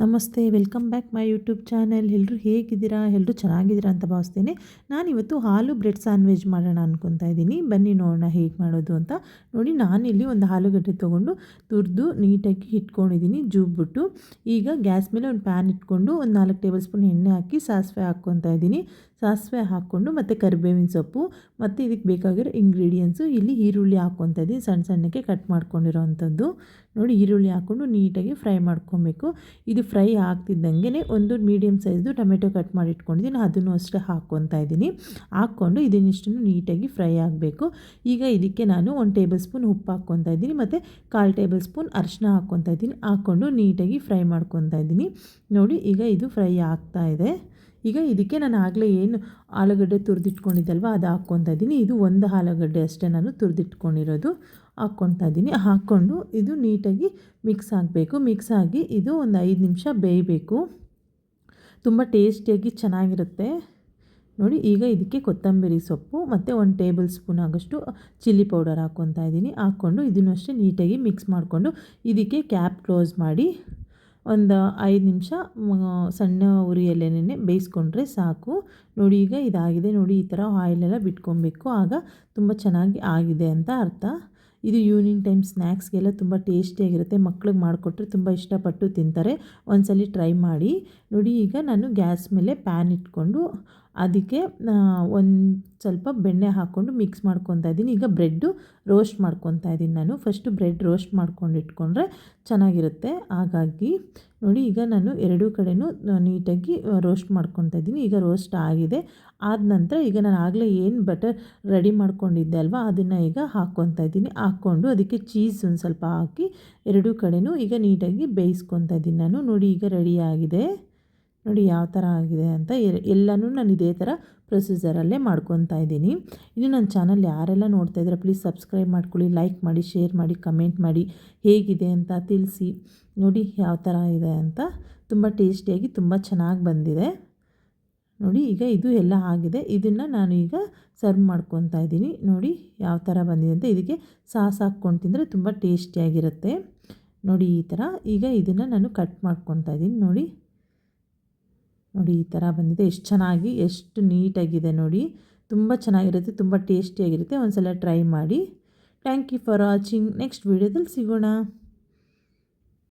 ನಮಸ್ತೆ, welcome back my YouTube channel. ಎಲ್ಲರೂ ಹೇಗಿದ್ದೀರಾ? ಎಲ್ಲರೂ ಚೆನ್ನಾಗಿದ್ದೀರಾ ಅಂತ ಭಾವಿಸ್ತೇನೆ. ನಾನಿವತ್ತು ಹಾಲು ಬ್ರೆಡ್ ಸ್ಯಾಂಡ್ವಿಚ್ ಮಾಡೋಣ ಅಂದ್ಕೊತಾ ಇದ್ದೀನಿ. ಬನ್ನಿ ನೋಡೋಣ ಹೇಗೆ ಮಾಡೋದು ಅಂತ. ನೋಡಿ, ನಾನಿಲ್ಲಿ ಒಂದು ಆಲೂಗಡ್ಡೆ ತೊಗೊಂಡು ತುರಿದು ನೀಟಾಗಿ ಇಟ್ಕೊಂಡಿದ್ದೀನಿ, ಜೂಬ್ಬಿಟ್ಟು. ಈಗ ಗ್ಯಾಸ್ ಮೇಲೆ ಒಂದು ಪ್ಯಾನ್ ಇಟ್ಕೊಂಡು ಒಂದು ನಾಲ್ಕು ಟೇಬಲ್ ಸ್ಪೂನ್ ಎಣ್ಣೆ ಹಾಕಿ ಸಾಸಿವೆ ಹಾಕ್ಕೊತಾ ಇದ್ದೀನಿ. ಸಾಸಿವೆ ಹಾಕ್ಕೊಂಡು ಮತ್ತು ಕರಿಬೇವಿನ ಸೊಪ್ಪು, ಮತ್ತು ಇದಕ್ಕೆ ಬೇಕಾಗಿರೋ ಇಂಗ್ರೀಡಿಯೆಂಟ್ಸು ಇಲ್ಲಿ ಈರುಳ್ಳಿ ಹಾಕ್ಕೊತಾ ಇದ್ದೀನಿ. ಸಣ್ಣ ಸಣ್ಣಕ್ಕೆ ಕಟ್ ಮಾಡ್ಕೊಂಡಿರೋ ಅಂಥದ್ದು ನೋಡಿ, ಈರುಳ್ಳಿ ಹಾಕ್ಕೊಂಡು ನೀಟಾಗಿ ಫ್ರೈ ಮಾಡ್ಕೊಬೇಕು. ಇದು ಫ್ರೈ ಆಗ್ತಿದ್ದಂಗೆ ಒಂದು ಮೀಡಿಯಮ್ ಸೈಜ್ದು ಟೊಮೆಟೊ ಕಟ್ ಮಾಡಿ ಇಟ್ಕೊಂಡಿದ್ದೀನಿ ಅದನ್ನು ಅಷ್ಟೇ ಹಾಕ್ಕೊತಾ ಇದ್ದೀನಿ. ಹಾಕ್ಕೊಂಡು ಇದನ್ನಿಷ್ಟನ್ನು ನೀಟಾಗಿ ಫ್ರೈ ಆಗಬೇಕು. ಈಗ ಇದಕ್ಕೆ ನಾನು ಒಂದು ಟೇಬಲ್ ಸ್ಪೂನ್ ಉಪ್ಪು ಹಾಕ್ಕೊತಾ ಇದ್ದೀನಿ ಮತ್ತು ಕಾಲು ಟೇಬಲ್ ಸ್ಪೂನ್ ಅರಿಶಿನ ಹಾಕ್ಕೊತಾ ಇದ್ದೀನಿ. ಹಾಕ್ಕೊಂಡು ನೀಟಾಗಿ ಫ್ರೈ ಮಾಡ್ಕೊತಾ ಇದ್ದೀನಿ. ನೋಡಿ, ಈಗ ಇದು ಫ್ರೈ ಆಗ್ತಾ ಇದೆ. ಈಗ ಇದಕ್ಕೆ ನಾನು ಆಗಲೇ ಏನು ಆಲೂಗಡ್ಡೆ ತುರಿದಿಟ್ಕೊಂಡಿದ್ದಲ್ವ, ಅದು ಹಾಕ್ಕೊತಾ ಇದ್ದೀನಿ. ಇದು ಒಂದು ಆಲೂಗಡ್ಡೆ ಅಷ್ಟೇ ನಾನು ತುರಿದಿಟ್ಕೊಂಡಿರೋದು. ಹಾಕ್ಕೊತಾ ಇದ್ದೀನಿ. ಹಾಕ್ಕೊಂಡು ಇದು ನೀಟಾಗಿ ಮಿಕ್ಸ್ ಆಗಬೇಕು. ಮಿಕ್ಸ್ ಆಗಿ ಇದು ಒಂದು ಐದು ನಿಮಿಷ ಬೇಯಬೇಕು. ತುಂಬ ಟೇಸ್ಟಿಯಾಗಿ ಚೆನ್ನಾಗಿರುತ್ತೆ. ನೋಡಿ, ಈಗ ಇದಕ್ಕೆ ಕೊತ್ತಂಬರಿ ಸೊಪ್ಪು ಮತ್ತು ಒಂದು ಟೇಬಲ್ ಸ್ಪೂನ್ ಆಗೋಷ್ಟು ಚಿಲ್ಲಿ ಪೌಡರ್ ಹಾಕ್ಕೊತಾ ಇದ್ದೀನಿ. ಹಾಕ್ಕೊಂಡು ಇದನ್ನು ಅಷ್ಟೇ ನೀಟಾಗಿ ಮಿಕ್ಸ್ ಮಾಡಿಕೊಂಡು ಇದಕ್ಕೆ ಕ್ಯಾಪ್ ಕ್ಲೋಸ್ ಮಾಡಿ ಒಂದು ಐದು ನಿಮಿಷ ಸಣ್ಣ ಉರಿಯಲ್ಲೇನೆ ಬೇಯಿಸ್ಕೊಂಡ್ರೆ ಸಾಕು. ನೋಡಿ, ಈಗ ಇದಾಗಿದೆ. ನೋಡಿ, ಈ ಥರ ಆಯಿಲೆಲ್ಲ ಬಿಟ್ಕೊಬೇಕು ಆಗ ತುಂಬ ಚೆನ್ನಾಗಿ ಆಗಿದೆ ಅಂತ ಅರ್ಥ. ಇದು ಈವ್ನಿಂಗ್ ಟೈಮ್ ಸ್ನ್ಯಾಕ್ಸ್ಗೆಲ್ಲ ತುಂಬ ಟೇಸ್ಟಿಯಾಗಿರುತ್ತೆ ಮಕ್ಳಿಗೆ ಮಾಡಿಕೊಟ್ರೆ ತುಂಬ ಇಷ್ಟಪಟ್ಟು ತಿಂತಾರೆ. ಒಂದ್ಸಲ ಟ್ರೈ ಮಾಡಿ. ನೋಡಿ, ಈಗ ನಾನು ಗ್ಯಾಸ್ ಮೇಲೆ ಪ್ಯಾನ್ ಇಟ್ಕೊಂಡು ಅದಕ್ಕೆ ಒಂದು ಸ್ವಲ್ಪ ಬೆಣ್ಣೆ ಹಾಕ್ಕೊಂಡು ಮಿಕ್ಸ್ ಮಾಡ್ಕೊತಾ ಇದ್ದೀನಿ. ಈಗ ಬ್ರೆಡ್ಡು ರೋಸ್ಟ್ ಮಾಡ್ಕೊತಾ ಇದ್ದೀನಿ ನಾನು. ಫಸ್ಟು ಬ್ರೆಡ್ ರೋಸ್ಟ್ ಮಾಡ್ಕೊಂಡು ಇಟ್ಕೊಂಡ್ರೆ ಚೆನ್ನಾಗಿರುತ್ತೆ. ಹಾಗಾಗಿ ನೋಡಿ, ಈಗ ನಾನು ಎರಡೂ ಕಡೆಯೂ ನೀಟಾಗಿ ರೋಸ್ಟ್ ಮಾಡ್ಕೊತಾ ಇದ್ದೀನಿ. ಈಗ ರೋಸ್ಟ್ ಆಗಿದೆ. ಆದ ನಂತರ ಈಗ ನಾನು ಆಗಲೇ ಏನು ಬಟರ್ ರೆಡಿ ಮಾಡ್ಕೊಂಡಿದ್ದೆ ಅಲ್ವಾ, ಅದನ್ನು ಈಗ ಹಾಕ್ಕೊತಾ ಇದ್ದೀನಿ. ಹಾಕ್ಕೊಂಡು ಅದಕ್ಕೆ ಚೀಸ್ ಒಂದು ಸ್ವಲ್ಪ ಹಾಕಿ ಎರಡೂ ಕಡೆಯೂ ಈಗ ನೀಟಾಗಿ ಬೇಯಿಸ್ಕೊತಾ ಇದ್ದೀನಿ ನಾನು. ನೋಡಿ ಈಗ ರೆಡಿ ಆಗಿದೆ. ನೋಡಿ ಯಾವ ಥರ ಆಗಿದೆ ಅಂತ ಎಲ್ಲನೂ ನಾನು ಇದೇ ಥರ ಪ್ರೊಸೀಜರಲ್ಲೇ ಮಾಡ್ಕೊತಾ ಇದ್ದೀನಿ. ಇನ್ನು ನನ್ನ ಚಾನಲ್ ಯಾರೆಲ್ಲ ನೋಡ್ತಾ ಇದ್ದಾರೆ ಪ್ಲೀಸ್ ಸಬ್ಸ್ಕ್ರೈಬ್ ಮಾಡ್ಕೊಳ್ಳಿ ಲೈಕ್ ಮಾಡಿ ಶೇರ್ ಮಾಡಿ ಕಮೆಂಟ್ ಮಾಡಿ, ಹೇಗಿದೆ ಅಂತ ತಿಳಿಸಿ. ನೋಡಿ ಯಾವ ಥರ ಇದೆ ಅಂತ. ತುಂಬ ಟೇಸ್ಟಿಯಾಗಿ ತುಂಬ ಚೆನ್ನಾಗಿ ಬಂದಿದೆ. ನೋಡಿ, ಈಗ ಇದು ಎಲ್ಲ ಆಗಿದೆ. ಇದನ್ನು ನಾನು ಈಗ ಸರ್ವ್ ಮಾಡ್ಕೊತಾ ಇದ್ದೀನಿ. ನೋಡಿ, ಯಾವ ಥರ ಬಂದಿದೆ ಅಂತ ಇದಕ್ಕೆ ಸಾಸ್ ಹಾಕ್ಕೊಂಡು ತಿಂದರೆ ತುಂಬ ಟೇಸ್ಟಿಯಾಗಿರುತ್ತೆ ನೋಡಿ, ಈ ಥರ ಈಗ ಇದನ್ನು ನಾನು ಕಟ್ ಮಾಡ್ಕೊತಾ ಇದ್ದೀನಿ. ನೋಡಿ. ನೋಡಿ, ಈ ಥರ ಬಂದಿದೆ. ಎಷ್ಟು ಚೆನ್ನಾಗಿ, ಎಷ್ಟು ನೀಟಾಗಿದೆ ನೋಡಿ. ತುಂಬ ಚೆನ್ನಾಗಿರುತ್ತೆ, ತುಂಬ ಟೇಸ್ಟಿಯಾಗಿರುತ್ತೆ ಒಂದು ಸಲ ಟ್ರೈ ಮಾಡಿ. Thank you for watching next ವೀಡಿಯೋದಲ್ಲಿ ಸಿಗೋಣ.